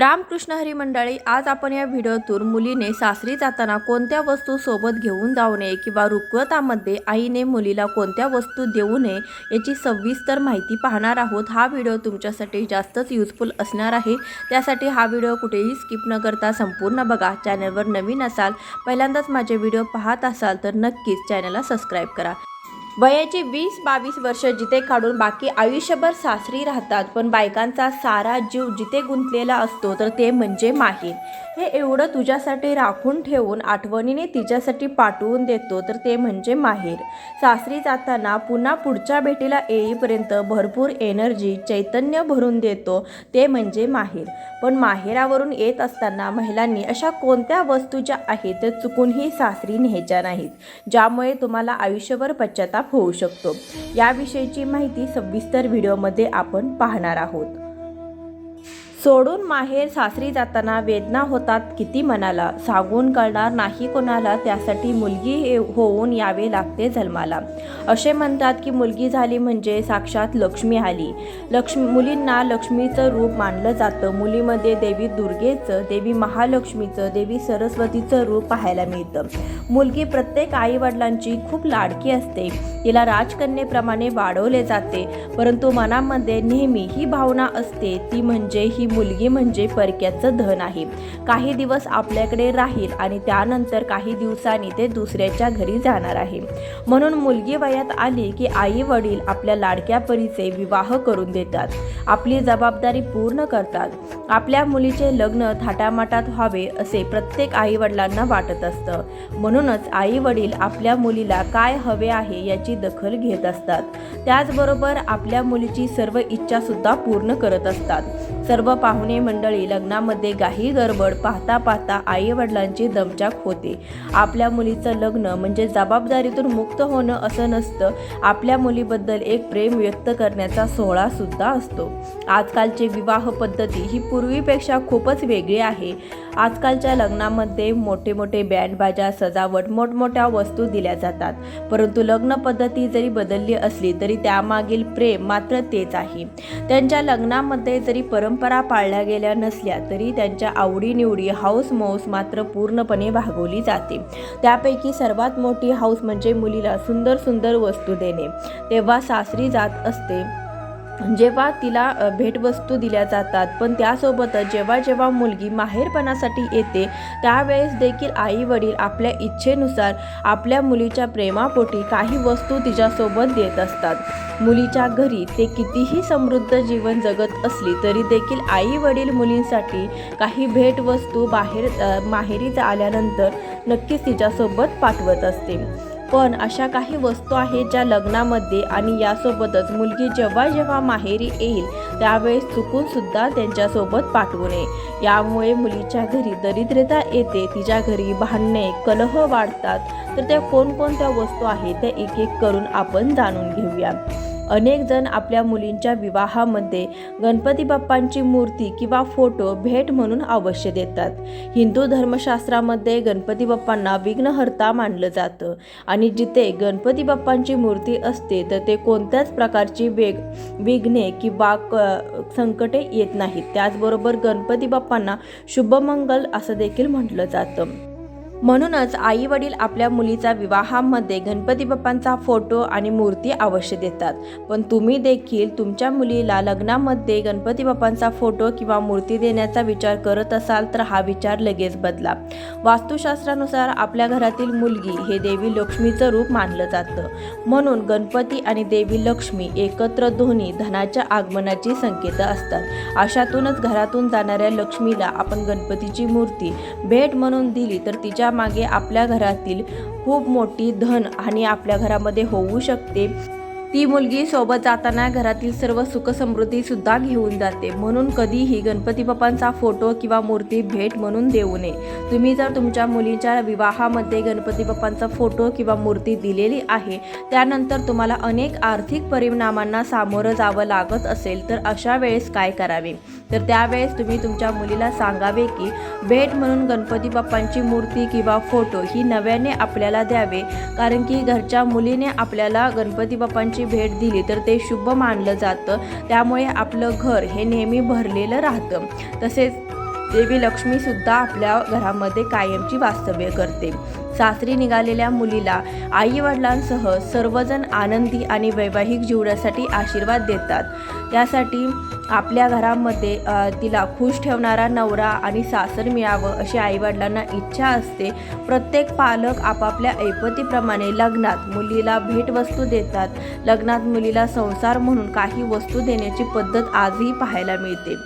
रामकृष्ण हरी मंडळी आज आपण या व्हिडिओतून मुलीने सासरी जाताना कोणत्या वस्तू सोबत घेऊन जाऊ नये किंवा रुखवतामध्ये आईने मुलीला कोणत्या वस्तू देऊ नये याची सविस्तर माहिती पाहणार आहोत. हा व्हिडिओ तुमच्यासाठी जास्तच युजफुल असणार आहे. त्यासाठी हा व्हिडिओ कुठेही स्किप न करता संपूर्ण बघा. चॅनलवर नवीन असाल पहिल्यांदाच माझे व्हिडिओ पाहत असाल तर नक्कीच चॅनलला सबस्क्राईब करा. वयाची वीस बावीस वर्ष जिथे काढून बाकी आयुष्यभर सासरी राहतात पण बायकांचा सारा जीव जिथे गुंतलेला असतो तर ते म्हणजे माहीर हे एवढं तुझ्यासाठी राखून ठेवून आठवणीने तिच्यासाठी पाठवून देतो तर ते म्हणजे माहेर. सासरी जाताना पुन्हा पुढच्या भेटीला येईपर्यंत भरपूर एनर्जी चैतन्य भरून देतो ते म्हणजे माहेर. पण माहेरावरून येत असताना महिलांनी अशा कोणत्या वस्तू ज्या आहेत त्या चुकूनही सासरी न्यायच्या नाहीत ज्यामुळे तुम्हाला आयुष्यभर पश्चाताप होऊ शकतो. याविषयीची माहिती सविस्तर व्हिडिओमध्ये आपण पाहणार आहोत. सोडून माहेर सासरी जाताना वेदना होतात किती मनाला. सांगून कळणार नाही कोणाला त्यासाठी मुलगी हे- होऊन यावे लागते जन्माला. असे म्हणतात की मुलगी झाली म्हणजे साक्षात लक्ष्मी आली. लक्ष्मी मुलींना लक्ष्मीचं रूप मानलं जातं. मुलीमध्ये देवी दुर्गेचं देवी महालक्ष्मीचं देवी सरस्वतीचं रूप पाहायला मिळतं. मुलगी प्रत्येक आईवडिलांची खूप लाडकी असते. तिला राजकन्येप्रमाणे वाढवले जाते. परंतु मनामध्ये नेहमी ही भावना असते ती म्हणजे ही मुलगी म्हणजे परक्याचं धन आहे. काही दिवस आपल्याकडे राहील आणि त्यानंतर काही दिवसांनी ते दुसऱ्याच्या घरी जाणार आहे. म्हणून मुलगी वयात आली की आई वडील आपल्या लाडक्या परीचे विवाह करून देतात. आपली जबाबदारी पूर्ण करतात. आपल्या मुलीचे लग्न थाटामाटात व्हावे असे प्रत्येक आई वडिलांना वाटत असतं. म्हणूनच आई वडील आपल्या मुलीला काय हवे आहे याची दखल घेत असतात. त्याचबरोबर आपल्या मुलीची सर्व इच्छा सुद्धा पूर्ण करत असतात. सर्व पाहुणे मंडळी लग्नामध्ये गाही गडबड पाहता पाहता आई वडिलांची दमचाक होते. आपल्या मुलीचं लग्न म्हणजे जबाबदारीतून मुक्त होणं असं नसतं. आपल्या मुलीबद्दल एक प्रेम व्यक्त करण्याचा सोहळा सुद्धा असतो. आजकालची विवाह पद्धती ही पूर्वीपेक्षा खूपच वेगळी आहे. आजकालच्या लग्नामध्ये मोठे मोठे बँडबाजा सजावट मोठमोठ्या वस्तू दिल्या जातात. परंतु लग्न पद्धती जरी बदलली असली तरी त्यामागील प्रेम मात्र तेच आहे. त्यांच्या लग्नामध्ये जरी परंपरा पाळल्या गेल्या नसल्या तरी त्यांच्या आवडीनिवडी हाऊस मौस मात्र पूर्णपणे भागवली जाते. त्यापैकी सर्वात मोठी हाऊस म्हणजे मुलीला सुंदर सुंदर वस्तू देणे. तेव्हा सासरी जात असते. जेव्हा तिला भेटवस्तू दिल्या जातात पण त्यासोबतच जेव्हा जेव्हा मुलगी माहेरपणासाठी येते त्यावेळेस देखील आई वडील आपल्या इच्छेनुसार आपल्या मुलीच्या प्रेमापोटी काही वस्तू तिच्यासोबत देत असतात. मुलीच्या घरी ते कितीही समृद्ध जीवन जगत असली तरी देखील आई वडील मुलींसाठी काही भेटवस्तू बाहेर माहेरीत आल्यानंतर नक्कीच तिच्यासोबत पाठवत असते. पण अशा काही वस्तू आहेत ज्या लग्नामध्ये आणि यासोबतच मुलगी जेव्हा जेव्हा माहेरी येईल त्यावेळेस चुकून सुद्धा त्यांच्यासोबत पाठवू नये. यामुळे मुलीच्या घरी दरिद्रता येते तिच्या घरी भांडणे कलह वाढतात. तर त्या कोणकोणत्या वस्तू आहेत त्या एक एक करून आपण जाणून घेऊया. अनेक जण आपल्या मुलींच्या विवाहामध्ये गणपती बाप्पांची मूर्ती किंवा फोटो भेट म्हणून अवश्य देतात. हिंदू धर्मशास्त्रामध्ये गणपती बाप्पांना विघ्नहर्ता मानलं जातं आणि जिथे गणपती बाप्पांची मूर्ती असते तर ते कोणत्याच प्रकारची वेग विघ्ने किंवा क संकटे येत नाहीत. त्याचबरोबर गणपती बाप्पांना शुभमंगल असं देखील म्हटलं जातं. म्हणूनच आई वडील आपल्या मुलीचा विवाहामध्ये गणपती बाप्पांचा फोटो आणि मूर्ती अवश्य देतात. पण तुम्ही देखील तुमच्या मुलीला लग्नामध्ये गणपती बाप्पांचा फोटो किंवा मूर्ती देण्याचा विचार करत असाल तर हा विचार लगेच बदला. वास्तुशास्त्रानुसार आपल्या घरातील मुलगी हे देवी लक्ष्मीचं रूप मानलं जातं. म्हणून गणपती आणि देवी लक्ष्मी एकत्र दोन्ही धनाच्या आगमनाची संकेत असतात. अशातूनच घरातून जाणाऱ्या लक्ष्मीला आपण गणपतीची मूर्ती भेट म्हणून दिली तर तिच्या मागे आपल्या घरातील खूप मोठी धन आणि आपल्या घरामध्ये होऊ शकते. ती मुलगी सोबत जाताना घरातील सर्व सुखसमृद्धी सुद्धा घेऊन जाते. म्हणून कधीही गणपती बाप्पांचा फोटो किंवा मूर्ती भेट म्हणून देऊ नये. तुम्ही जर तुमच्या मुलीच्या विवाहामध्ये गणपती बाप्पांचा फोटो किंवा मूर्ती दिलेली आहे त्यानंतर तुम्हाला अनेक आर्थिक परिणामांना सामोरं जावं लागत असेल तर अशा वेळेस काय करावे? तर त्यावेळेस तुम्ही तुमच्या मुलीला सांगावे की भेट म्हणून गणपती बाप्पांची मूर्ती किंवा फोटो ही नव्याने आपल्याला द्यावे कारण की घरच्या मुलीने आपल्याला गणपती बाप्पांची भेट दिली तर ते शुभ मानलं जातं. त्यामुळे आपलं घर हे नेहमी भरलेलं राहतं. तसेच देवी लक्ष्मीसुद्धा आपल्या घरामध्ये कायमची वास्तव्य करते. सासरी निघालेल्या मुलीला आई वडिलांसह सर्वजण आनंदी आणि वैवाहिक जीवनासाठी आशीर्वाद देतात. त्यासाठी आपल्या घरामध्ये तिला खुश ठेवणारा नवरा आणि सासर मिळावं अशी आईवडिलांना इच्छा असते. प्रत्येक पालक आपापल्या ऐपतीप्रमाणे लग्नात मुलीला भेटवस्तू देतात. लग्नात मुलीला संसार म्हणून काही वस्तू देण्याची पद्धत आजही पाहायला मिळते.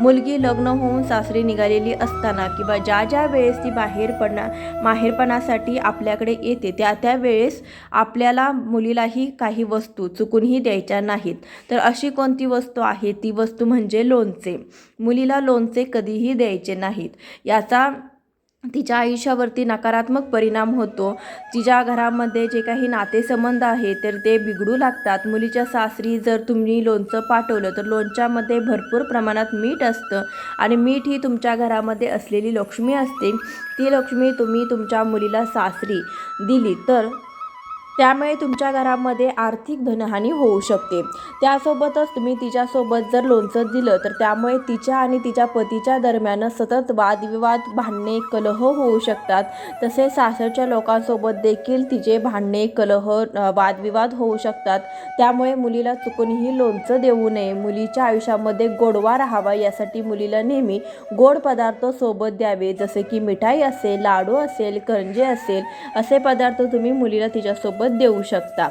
मुलगी लग्न होऊन सासरी निघालेली असताना किंवा ज्या ज्या वेळेस ती बाहेरपणा माहेरपणासाठी आपल्याकडे येते त्या त्या वेळेस आपल्याला मुलीलाही काही वस्तू चुकूनही द्यायच्या नाहीत. तर अशी कोणती वस्तू आहे? ती वस्तू म्हणजे लोणचे. मुलीला लोणचे कधीही द्यायचे नाहीत. याचा तिच्या आयुष्यावरती नकारात्मक परिणाम होतो. तिच्या घरामध्ये जे काही नातेसंबंध आहे तर ते बिघडू लागतात. मुलीच्या सासरी जर तुम्ही लोणचं पाठवलं तर लोणच्यामध्ये भरपूर प्रमाणात मीठ असतं आणि मीठ ही तुमच्या घरामध्ये असलेली लक्ष्मी असते. ती लक्ष्मी तुम्ही तुमच्या मुलीला सासरी दिली तर त्यामुळे तुमच्या घरामध्ये आर्थिक धनहानी होऊ शकते. त्यासोबतच तुम्ही तिच्यासोबत जर लोणचं दिलं तर त्यामुळे तिच्या आणि तिच्या पतीच्या दरम्यान सतत वादविवाद भांडणे कलह होऊ शकतात. तसेच सासरच्या लोकांसोबत देखील तिचे भांडणे कलह वादविवाद होऊ शकतात. त्यामुळे मुलीला चुकूनही लोणचं देऊ नये. मुलीच्या आयुष्यामध्ये गोडवा राहावा यासाठी मुलीला नेहमी गोड पदार्थ सोबत द्यावे. जसे की मिठाई असेल लाडू असेल करंजे असेल असे पदार्थ तुम्ही मुलीला तिच्यासोबत देऊ शकता.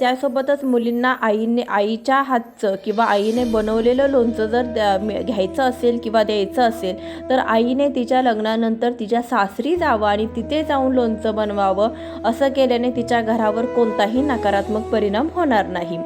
त्यासोबतच मुलींना आईने आईच्या हातचं किंवा आईने बनवलेलं लोणचं जर द्या- घ्यायचं असेल किंवा द्यायचं असेल तर आईने तिच्या लग्नानंतर तिच्या सासरी जावं आणि तिथे जाऊन लोणचं बनवावं असं केल्याने तिच्या घरावर कोणताही नकारात्मक परिणाम होणार नाही.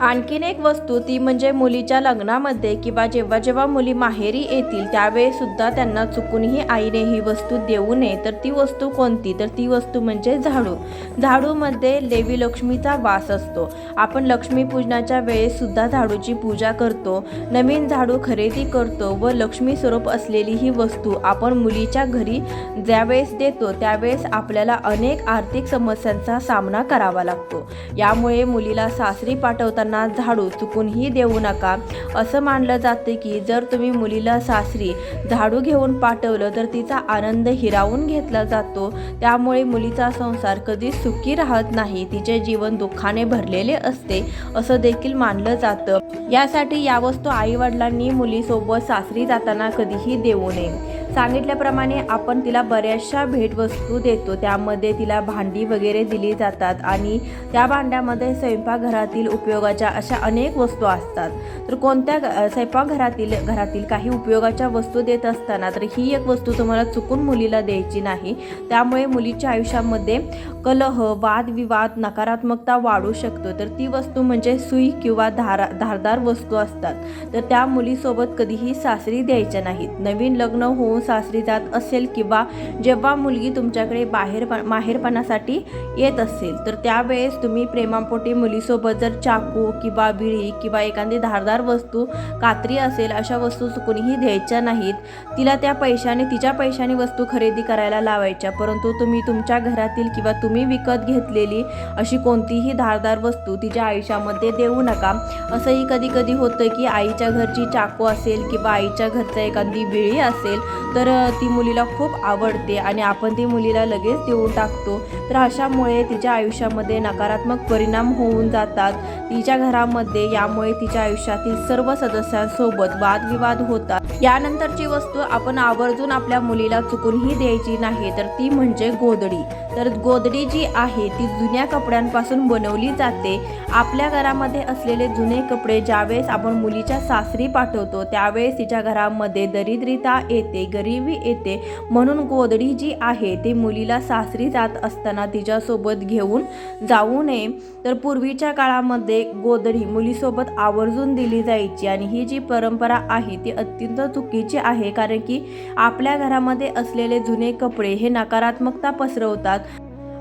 आणखीन एक वस्तू ती म्हणजे मुलीच्या लग्नामध्ये किंवा जेव्हा जेव्हा मुली माहेरी येतील त्यावेळेस सुद्धा त्यांना चुकूनही आईने ही वस्तू देऊ नये. तर ती वस्तू कोणती? तर ती वस्तू म्हणजे झाडू. झाडूमध्ये देवी लक्ष्मीचा वास असतो. आपण लक्ष्मीपूजनाच्या वेळेस सुद्धा झाडूची पूजा करतो. नवीन झाडू खरेदी करतो व लक्ष्मी स्वरूप असलेली ही वस्तू आपण मुलीच्या घरी ज्यावेळेस देतो त्यावेळेस आपल्याला अनेक आर्थिक समस्यांचा सामना करावा लागतो. यामुळे मुलीला सासरी पाठवताना झाडू चुकूनही देऊ नका. असं मानलं जाते की जर तुम्ही मुलीला सासरी झाडू घेऊन पाठवलं तर तिचा आनंद हिरावून घेतला जातो. त्यामुळे मुलीचा संसार कधीच सुखी राहत नाही. तिचे जीवन दुःखाने भरलेले असते असं देखील मानलं जातं. यासाठी या वस्तू आईवडिलांनी मुलीसोबत सासरी जाताना कधीही देऊ नये. सांगितल्याप्रमाणे आपण तिला बऱ्याचशा भेटवस्तू देतो. त्यामध्ये तिला भांडी वगैरे दिली जातात आणि त्या भांड्यामध्ये स्वयंपाकघरातील उपयोगाच्या अशा अनेक वस्तू असतात. तर कोणत्या स्वयंपाकघरातील घरातील काही उपयोगाच्या वस्तू देत असताना तर ही एक वस्तू तुम्हाला चुकून मुलीला द्यायची नाही. त्यामुळे मुलीच्या आयुष्यामध्ये कलह वादविवाद नकारात्मकता वाढू शकतो. तर ती वस्तू म्हणजे सुई किंवा धारा धारदार वस्तू असतात. तर त्या मुलीसोबत कधीही सासरी द्यायच्या नाहीत. नवीन लग्न होऊन सासरी जात असेल किंवा जेव्हा मुलगी तुमच्याकडे बाहेर माहेरपणासाठी येत असेल तर त्यावेळेस तुम्ही प्रेमापोटी मुलीसोबत जर चाकू किंवा विळी किंवा एखादी धारदार वस्तू कात्री असेल अशा वस्तू कोणीही द्यायच्या नाहीत. तिला त्या पैशाने तिच्या पैशाने वस्तू खरेदी करायला लावायच्या परंतु तुम्ही तुमच्या घरातील किंवा तुम्ही विकत घेतलेली अशी कोणतीही धारदार वस्तू तिच्या आयुष्यामध्ये देऊ नका. असंही कधी कधी होतं की आईच्या घरची चाकू असेल किंवा आईच्या घरचं एखादी विळी असेल तर ती मुलीला खूप आवडते आणि आपण ती मुलीला लगेच देऊन टाकतो. तर अशामुळे तिच्या आयुष्यामध्ये नकारात्मक परिणाम होऊन जातात. तिच्या घरामध्ये यामुळे तिच्या आयुष्यातील सर्व सदस्यांसोबत वादविवाद होतात. यानंतरची वस्तू आपण आवर्जून आपल्या मुलीला चुकूनही द्यायची नाही तर ती म्हणजे गोदडी तर गोदडी जी आहे ती जुन्या कपड्यांपासून बनवली जाते. आपल्या घरामध्ये असलेले जुने कपडे ज्यावेळेस आपण मुलीच्या सासरी पाठवतो त्यावेळेस तिच्या घरामध्ये दरिद्रता येते गरिबी येते म्हणून गोदडी जी आहे ती मुलीला सासरी जात असताना तिच्यासोबत घेऊन जाऊ नये. तर पूर्वीच्या काळामध्ये गोदडी मुलीसोबत आवर्जून दिली जायची आणि ही जी परंपरा आहे ती अत्यंत चुकीची आहे कारण की आपल्या घरामध्ये असलेले जुने कपडे हे नकारात्मकता पसरवतात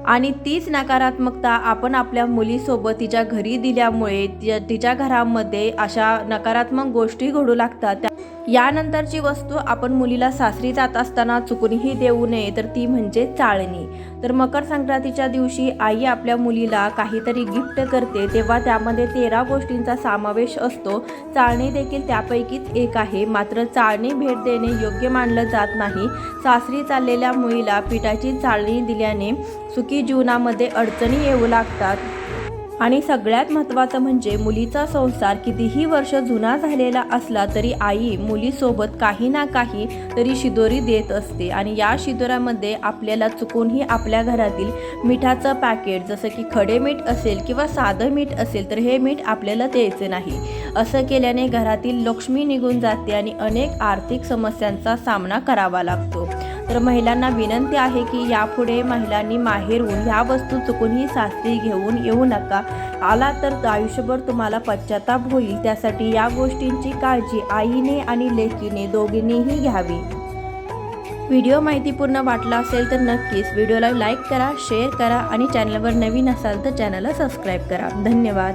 आणि तीच नकारात्मकता आपण आपल्या मुलीसोबत तिच्या घरी दिल्यामुळे तिच्या घरामध्ये अशा नकारात्मक गोष्टी घडू लागतात. त्या- यानंतरची वस्तू आपण मुलीला सासरी जात असताना चुकूनही देऊ नये तर ती म्हणजे चाळणी. तर मकर संक्रांतीच्या दिवशी आई आपल्या मुलीला काहीतरी गिफ्ट करते तेव्हा त्यामध्ये तेरा गोष्टींचा समावेश असतो. चाळणी देखील त्यापैकीच एक आहे. मात्र चाळणी भेट देणे योग्य मानलं जात नाही. सासरी चाललेल्या मुलीला पिठाची चाळणी दिल्याने सुखी जीवनामध्ये अडचणी येऊ लागतात. आणि सगळ्यात महत्त्वाचं म्हणजे मुलीचा संसार कितीही वर्ष जुना झालेला असला तरी आई मुलीसोबत काही ना काही तरी शिदोरी देत असते. आणि या शिदोऱ्यामध्ये आपल्याला चुकूनही आपल्या घरातील मिठाचं पॅकेट जसं की खडे मीठ असेल किंवा साधं मीठ असेल तर हे मीठ आपल्याला द्यायचे नाही. असं केल्याने घरातील लक्ष्मी निघून जाते आणि अनेक आर्थिक समस्यांचा सामना करावा लागतो. तर महिलांना विनंती आहे की यापुढे महिलांनी माहेरून ह्या वस्तू चुकूनही सासरी घेऊन येऊ नका. आला तर आयुष्यभर तुम्हाला पश्चाताप होईल. त्यासाठी या गोष्टींची काळजी आईने आणि लेकीने दोघींनीही घ्यावी. व्हिडिओ माहितीपूर्ण वाटला असेल तर नक्कीच व्हिडिओला लाईक करा शेअर करा आणि चॅनलवर नवीन असाल तर चॅनलला सबस्क्राईब करा. धन्यवाद.